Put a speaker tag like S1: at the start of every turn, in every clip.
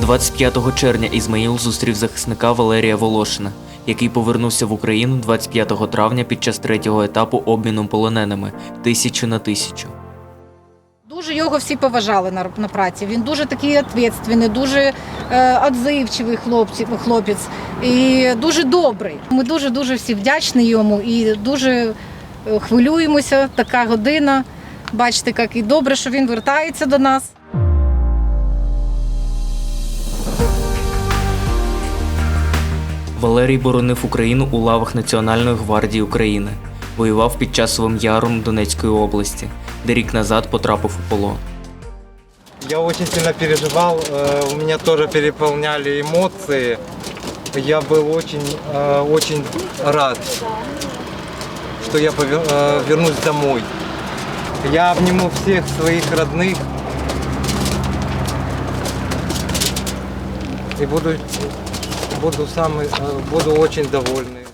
S1: 25 червня Ізмаїл зустрів захисника Валерія Волошина, який повернувся в Україну 25 травня під час третього етапу обміну полоненими тисячу на тисячу.
S2: Дуже його всі поважали на, на праці. Він дуже такий відповідальний, дуже е, відзивчивий хлопці, хлопець і дуже добрий. Ми дуже дуже всі вдячні йому і дуже е, хвилюємося. Така година. Бачите, як і добре, що він вертається до нас.
S1: Валерій боронив Україну у лавах Національної гвардії України, воював під часовим яром Донецької області, де рік назад потрапив у полон.
S3: Я очень сильно переживал, э, у меня тоже переполняли эмоции. Я был очень, э, очень рад, что я пове- э, вернусь домой. Я обниму всех своих родных и буду, буду, самый, э, буду очень довольный.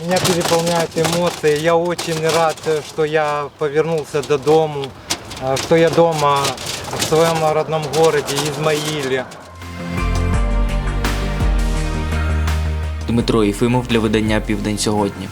S3: Меня переполняют эмоции. Я очень рад, э, что я повернулся до дому, э, что я дома в своем родном городе Измаиле.
S1: Дмитро Єфимов для видання Південь сьогодні.